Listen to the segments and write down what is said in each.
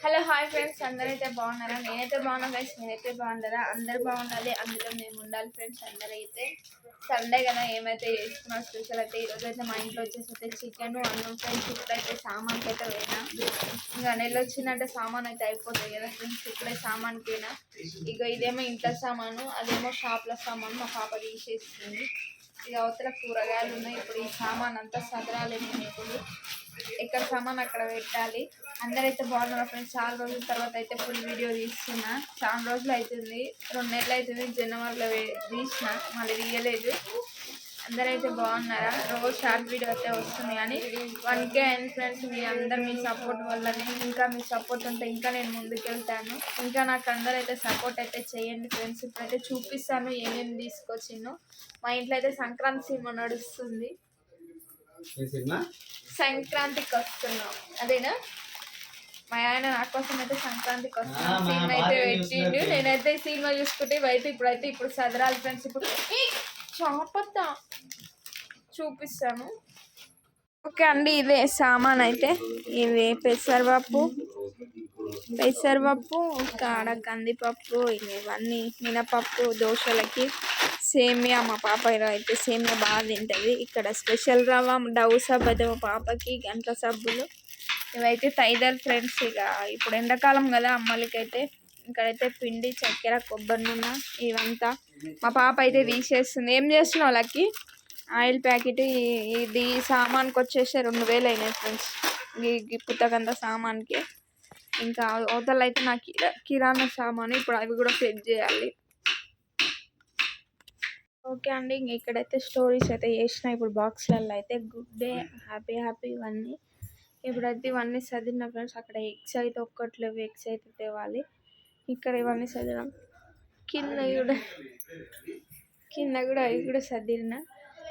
Hello hi friends. అందరైతే బాగున్నారా? నేనైతే బాగున్నా ఫ్రెండ్స్ నేనైతే బాగున్నారా? అందరు బాగుండాలి. అందులో మేము ఉండాలి ఫ్రెండ్స్ అందరైతే. సండే కదా ఏమైతే చేసుకున్నాం స్పెషల్ అయితే ఈరోజు అయితే మా ఇంట్లో వచ్చేసి అయితే చికెన్ అన్నం ఫ్రెండ్స్ ఇప్పుడైతే సామాన్కి అయితే పోయినా. ఇంకా నెల వచ్చిందంటే సామాన్ అయితే అయిపోతుంది కదా ఫ్రెండ్స్ ఇప్పుడే సామాన్కి పోయినా. ఇక ఇదేమో ఇంట్లో సామాను అదేమో షాప్లో సామాను మా పాప తీసేస్తుంది ఇక అవతల కూరగాయలు ఉన్నాయి. ఇప్పుడు ఈ సామాన్ అంతా సదరాలేమో ఇప్పుడు. ఎక్కడ సామాన్ అక్కడ పెట్టాలి. అందరైతే బాగున్నారు ఫ్రెండ్స్? చాలా రోజుల తర్వాత అయితే ఫుల్ వీడియో తీస్తున్నా. చాలా రోజులు అవుతుంది రెండు నెలలు అవుతుంది జనవరిలో తీసిన. మళ్ళీ తీయలేదు. అందరైతే బాగున్నారా? రోజు షార్ట్ వీడియో అయితే వస్తుంది కానీ వన్ కే అండ్ ఫ్రెండ్స్ మీ అందరు మీ సపోర్ట్ వల్లనే ఇంకా మీ సపోర్ట్ ఉంటే ఇంకా నేను ముందుకెళ్తాను. ఇంకా నాకు అందరైతే సపోర్ట్ అయితే చేయండి ఫ్రెండ్స్. ఇప్పుడైతే చూపిస్తాను ఏమేమి తీసుకొచ్చినో మా ఇంట్లో అయితే సంక్రాంతి సినిమా నడుస్తుంది. సినిమా? సంక్రాంతికి వస్తున్నాం. అదేనా? మా ఆయన నా కోసం అయితే సంక్రాంతికి వస్తున్నాం సినిమా అయితే పెట్టిండు. నేనైతే సినిమా చూసుకుంటే ఇవైతే ఇప్పుడైతే ఇప్పుడు సదరాలి ఫ్రెండ్స్ ఇప్పుడు చాపత్తా చూపిస్తాను ఓకే అండి ఇదే సామాన్ అయితే. ఇవి పెసరపప్పు పెసరపప్పు కాడ కందిపప్పు ఇవి ఇవన్నీ మినపప్పు దోశలకి. సేమియా మా పాప ఇలా అయితే సేమియా బాగా తింటుంది. ఇక్కడ స్పెషల్ రవ్వ డవ్ సబ్బు అయితే మా పాపకి గంట సబ్బులు. ఇవైతే తైదల్ ఫ్రెండ్స్ ఇక ఇప్పుడు ఎండాకాలం కదా అమ్మలకైతే ఇక్కడైతే పిండి చక్కెర కొబ్బరి నూనె ఇవంతా మా పాప అయితే తీసేస్తుంది. ఏం చేస్తున్నావు లక్కి? ఆయిల్ ప్యాకెట్ ఇది సామాన్కి వచ్చేసి రెండు వేలు అయినాయి ఫ్రెండ్స్. ఈ ఈ సామాన్కి. ఇంకా అవతల అయితే నాకు కిరా- కిరాణా సామాను ఇప్పుడు అవి కూడా సెట్ చేయాలి. ఓకే అండి ఇంక ఇక్కడైతే స్టోరీస్ అయితే చేసిన. ఇప్పుడు బాక్స్లలో అయితే గుడ్ డే హ్యాపీ హ్యాపీ ఇవన్నీ. ఇప్పుడైతే ఇవన్నీ చదివిన ఫ్రెండ్స్ అక్కడ ఎగ్స్ అయితే ఒక్కట్లేవు ఎగ్స్ అయితే తేవాలి. ఇక్కడ ఇవన్నీ చదివినాం. కింద కూడా కింద కూడా అవి కూడా చదివిన.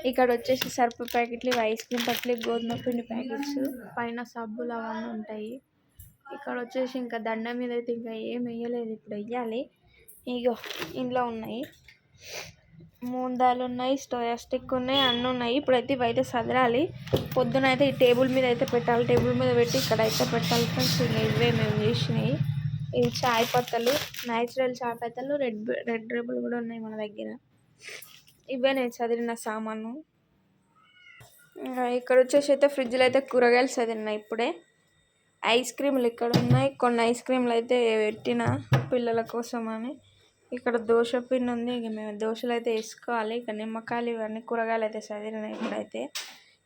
ఇక్కడ వచ్చేసి సర్ఫ్ ప్యాకెట్లు ఇవి ఐస్ క్రీమ్ ప్యాకెట్లు గోధుమ పిండి ప్యాకెట్స్ పైన సబ్బులు అవన్నీ ఉంటాయి. ఇక్కడ వచ్చేసి ఇంకా దండం మీద అయితే ఇంకా ఏం వేయలేదు ఇప్పుడు వెయ్యాలి ఇగో ఇంట్లో ఉన్నాయి. మూందాలు ఉన్నాయి స్టోయా స్టిక్ ఉన్నాయి అన్నీ ఉన్నాయి ఇప్పుడైతే ఇవైతే సదరాలి. పొద్దున అయితే ఈ టేబుల్ మీద అయితే పెట్టాలి. టేబుల్ మీద పెట్టి ఇక్కడ అయితే పెట్టాలి ఫ్రెండ్స్. ఇవే మేము చేసినాయి ఇవి చాయ్ పత్తలు న్యాచురల్ చాయ్ పత్తలు రెడ్ రెడ్ రేబుల్ కూడా ఉన్నాయి మన దగ్గర. ఇవే నేను చదివిన సామాను. ఇక్కడ వచ్చేసి అయితే ఫ్రిడ్జ్లో అయితే కూరగాయలు చదివినాయి ఇప్పుడే. ఐస్ క్రీమ్లు ఇక్కడ ఉన్నాయి. కొన్ని ఐస్ క్రీమ్లు అయితే పెట్టిన పిల్లల కోసం అని ఇక్కడ దోశ పిండి ఉంది. ఇక మేము దోశలు అయితే వేసుకోవాలి. ఇక నిమ్మకాయలు ఇవన్నీ కూరగాయలు అయితే చదివినాయి ఇప్పుడైతే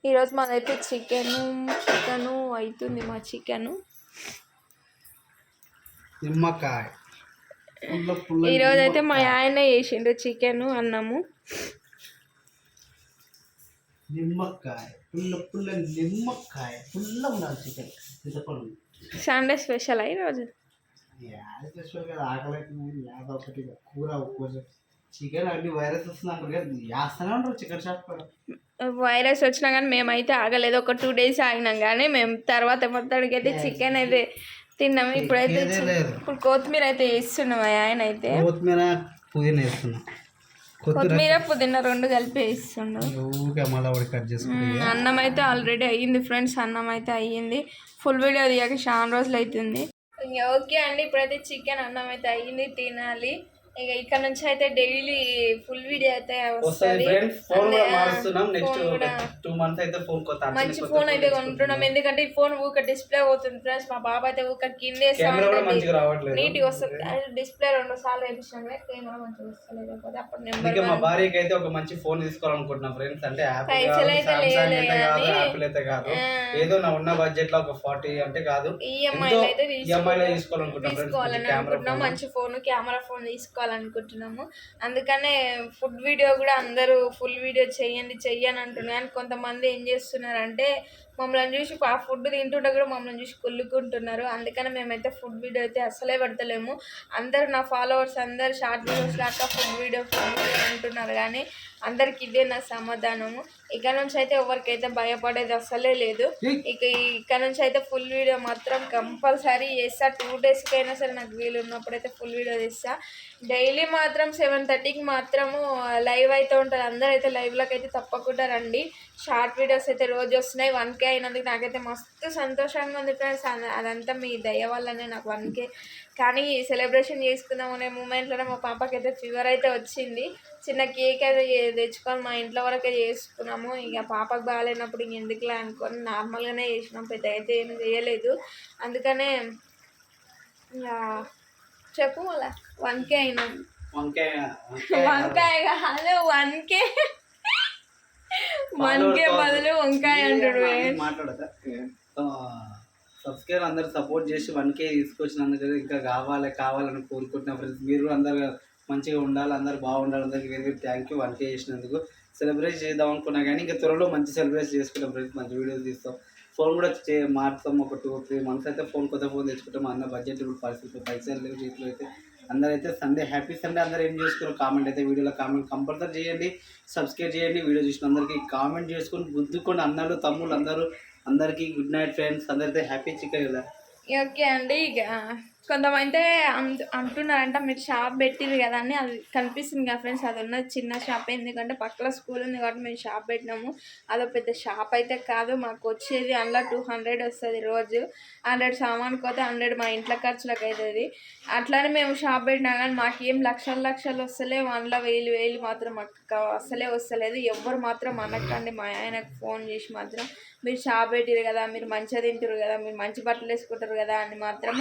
ఈరోజు మాదైతే చికెను చికెను అవుతుంది మా చికెను. నిమ్మకాయ. ఈరోజు అయితే మా ఆయన చేసిండు చికెను అన్నము. నిమ్మకాయ. పుల్ల పుల్ల నిమ్మకాయ. పుల్ల ఉండాలి చికెన్. చింతపండు సండే స్పెషల్ ఈరోజు? యాది స్పెషల్ కదా ఆకలి అవుతుంది యాదో ఒకటి కూర కూర చికెన్ అన్ని వైరస్ వస్తుంది అంటారు కదా వేస్తూనే ఉంటారు చికెన్ షాప్ కూడా వైరస్ వచ్చినా కానీ మేమైతే ఆగలేదు. ఒక టూ డేస్ ఆగినాం కానీ మేము తర్వాత మొత్తానికి అయితే చికెన్ అయితే తిన్నాము ఇప్పుడైతే. ఇప్పుడు కొత్తిమీర అయితే వేస్తున్నాం ఆయన అయితే. కొత్తిమీర పుదీనా వేస్తున్నా. కొత్తిమీర పుదీనా రెండు కలిపి వేస్తుండు మ్మ్, అన్నం అయితే ఆల్రెడీ అయ్యింది ఫ్రెండ్స్. అన్నం అయితే అయ్యింది. ఫుల్ వీడియో తీయక చాలా రోజులు అవుతుంది ఓకే అండి ఇప్పుడైతే చికెన్ అన్నం అయితే అయ్యింది తినాలి. ఇక ఇక్కడ నుంచి అయితే డైలీ ఫుల్ వీడియో అయితే వస్తుంది ఫోన్ కూడా మారుస్తున్నాం. నెక్స్ట్ టూ మంత్స్ అయితే ఫోన్ కొత్త మంచి ఫోన్ అయితే కొంటున్నాం. ఎందుకంటే ఈ ఫోన్ ఊక డిస్ప్లే పోతుంది ఫ్రెండ్స్ మా బాబా అయితే ఊక కిందే రావట్లేదు. నీట్గా వస్తుంది. డిస్ప్లే రెండు సార్లు వేపించాం కెమెరా మంచిగా వస్తలేదు. అప్పుడు నెంబర్ మా భార్యకి అయితే ఒక మంచి ఫోన్ తీసుకోవాలనుకుంటున్నాం ఫ్రెండ్స్ అంటే యాపిల్ కాదు అయితే అయితే యాపిల్ అయితే కాదు. ఏదో నా ఉన్న బడ్జెట్లో ఒక ఫార్టీ అంటే కాదు. అయితే ఈఎంఐ లో తీసుకుంటాం. తీసుకోవాలనుకుంటున్నాం ఫ్రెండ్స్ తీసుకోవాలని కెమెరా అనుకుంటున్నాం మంచి ఫోన్ కెమెరా ఫోన్ తీసుకోవాలనుకుంటున్నాము అందుకనే ఫుడ్ వీడియో కూడా అందరూ ఫుల్ వీడియో చెయ్యండి చెయ్యని అంటున్నారు. కానీ కొంతమంది ఏం చేస్తున్నారంటే మమ్మల్ని చూసి ఆ ఫుడ్ తింటుంటే కూడా మమ్మల్ని చూసి కుళ్ళుకుంటున్నారు. అందుకని మేమైతే ఫుడ్ వీడియో అయితే అసలే పెడతలేము. అందరు నా ఫాలోవర్స్ అందరు షార్ట్ వీడియోస్ లాగా ఫుడ్ వీడియో ఫుడ్ వీడియో అంటున్నారు కానీ అందరికి ఇదే నా సమాధానము. ఇక నుంచి అయితే ఎవరికైతే భయపడేది అసలే లేదు. ఇక ఇక్కడ నుంచి అయితే ఫుల్ వీడియో మాత్రం కంపల్సరీ చేస్తా. టూ డేస్కి అయినా సరే నాకు వీలు ఉన్నప్పుడు అయితే ఫుల్ వీడియో చేస్తా డైలీ మాత్రం సెవెన్ థర్టీకి మాత్రము లైవ్ అయితే ఉంటుంది అందరూ అయితే లైవ్లోకి అయితే తప్పకుండా రండి. షార్ట్ వీడియోస్ అయితే రోజు వస్తున్నాయి. వన్ కే అయినందుకు నాకైతే మస్తు సంతోషంగా ఉంది ఫ్రెండ్స్ అదంతా మీ దయ వల్లనే నాకు వన్ కే కానీ సెలబ్రేషన్ చేసుకుందాం అనే మూమెంట్లోనే మా పాపకి అయితే ఫీవర్ అయితే వచ్చింది. చిన్న కేక్ అయితే తెచ్చుకొని మా ఇంట్లో వరకే చేసుకున్నాము. ఇక పాపకు బాగాలేనప్పుడు ఇంక ఎందుకులే అనుకొని నార్మల్గానే చేసినాం. పెద్ద అయితే ఏం చేయలేదు. అందుకనే ఇక చెప్పు అలా వన్ కే అయినాం. వంకాయ వంకాయ కాదు వన్ కే వన్ కే బదులు వంకాయ అంటాడు మాట్లాడతా సబ్స్క్రైబర్ అందరు సపోర్ట్ చేసి వన్ కే తీసుకొచ్చినందుకు ఇంకా కావాలి కావాలని కోరుకుంటున్నా ఫ్రెండ్స్ మీరు అందరు మంచిగా ఉండాలి అందరు బాగుండాలి అందరికి very very thank you one K చేసినందుకు. సెలబ్రేట్ చేద్దాం అనుకున్నా కానీ ఇంకా త్వరలో మంచి సెలబ్రేట్ చేసుకుంటాం ఫ్రెండ్స్ మంచి వీడియోస్ తీస్తాం. ఫోన్ కూడా చే మార్చుతాం ఒక టూ త్రీ మంత్స్ అయితే ఫోన్ కొత్త ఫోన్ తెచ్చుకుంటాం. అన్న బడ్జెట్ ఇప్పుడు పరిస్థితి పైసలు లేవు చేతిలో అయితే అందరైతే సండే హ్యాపీ సండే అందరూ ఏం చేసుకోరు? కామెంట్ అయితే వీడియోలో కామెంట్ కంపల్సరీ చేయండి. సబ్స్క్రైబ్ చేయండి. వీడియో చూసిన అందరికీ కామెంట్ చేసుకొని గుద్దుకొని అన్నలు తమ్ముళ్ళు అందరూ అందరికీ గుడ్ నైట్ ఫ్రెండ్స్. అందరితో హ్యాపీ చికెన్ కదా ఓకే అండి ఇక కొంతమంది అంటు అంటున్నారంట మీరు షాప్ పెట్టిరు కదా అని. అది కనిపిస్తుంది కదా ఫ్రెండ్స్ అది ఉన్నది చిన్న షాప్. ఎందుకంటే పక్కన స్కూల్ ఉంది కాబట్టి మేము షాప్ పెట్టినాము. అదో పెద్ద షాప్ అయితే కాదు మాకు వచ్చేది అందులో టూ హండ్రెడ్ వస్తుంది రోజు. హండ్రెడ్ సామాన్ పోతే హండ్రెడ్ మా ఇంట్లో ఖర్చులకు అవుతుంది అట్లానే మేము షాప్ పెట్టినా కానీ మాకు ఏం లక్షలు లక్షలు వస్తలేవు. అందులో వేలు వేలు మాత్రం మాకు అసలే వస్తలేదు. ఎవ్వరు మాత్రం అనకండి. మా ఆయనకు ఫోన్ చేసి మాత్రం మీరు షాప్ పెట్టిరు కదా మీరు మంచిగా తింటారు కదా మీరు మంచి బట్టలు వేసుకుంటారు కదా అని మాత్రం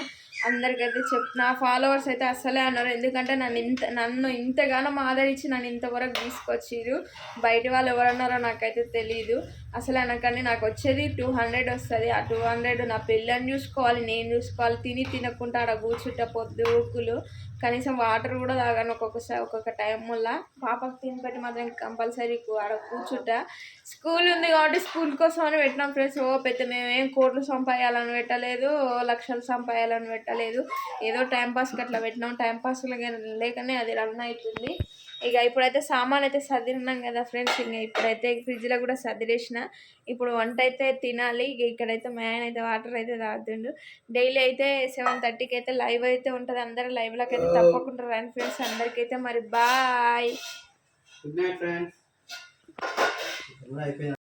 అందరికైతే చెప్ నా ఫాలోవర్స్ అయితే అస్సలే అన్నారు. ఎందుకంటే నన్ను ఇంత నన్ను ఇంతగానో ఆదరించి నన్ను ఇంతవరకు తీసుకొచ్చిరు బయట వాళ్ళు ఎవరన్నారో నాకైతే తెలియదు అసలు అనకండి నాకు వచ్చేది టూ హండ్రెడ్ వస్తుంది. ఆ టూ హండ్రెడ్ నా పిల్లని చూసుకోవాలి నేను చూసుకోవాలి తిని తినకుండా ఆడ కూర్చుంటే పొద్దు ఊకులు కనీసం వాటర్ కూడా తాగాను ఒక్కొక్కసారి ఒక్కొక్క టైం వల్ల. పాపకు తినిపెట్టి మాత్రం కంపల్సరీ ఆడ కూర్చుంట. స్కూల్ ఉంది కాబట్టి స్కూల్ కోసం అని పెట్టినాం ఫ్రెండ్స్ ఓ పెద్ద మేమేం కోట్లు సంపాయాలని పెట్టలేదు లక్షలు సంపాయాలని పెట్టలేదు. ఏదో టైంపాస్కి అట్లా పెట్టినాం. టైంపాస్లో లేకనే అది రన్ అవుతుంది. ఇక ఇప్పుడైతే సామాన్ అయితే సర్దిన్నాం కదా ఫ్రెండ్స్. ఇంకా ఇప్పుడైతే ఫ్రిడ్జ్లో కూడా సర్దిరేసిన ఇప్పుడు వంట అయితే తినాలి. ఇక ఇక్కడైతే మా ఆయన అయితే వాటర్ అయితే తాగుతుండు. డైలీ అయితే సెవెన్ థర్టీకి అయితే లైవ్ అయితే ఉంటుంది. అందరూ లైవ్లోకి అయితే తప్పకుండా రండి ఫ్రెండ్స్. అందరికైతే మరి బాయ్. Good night friends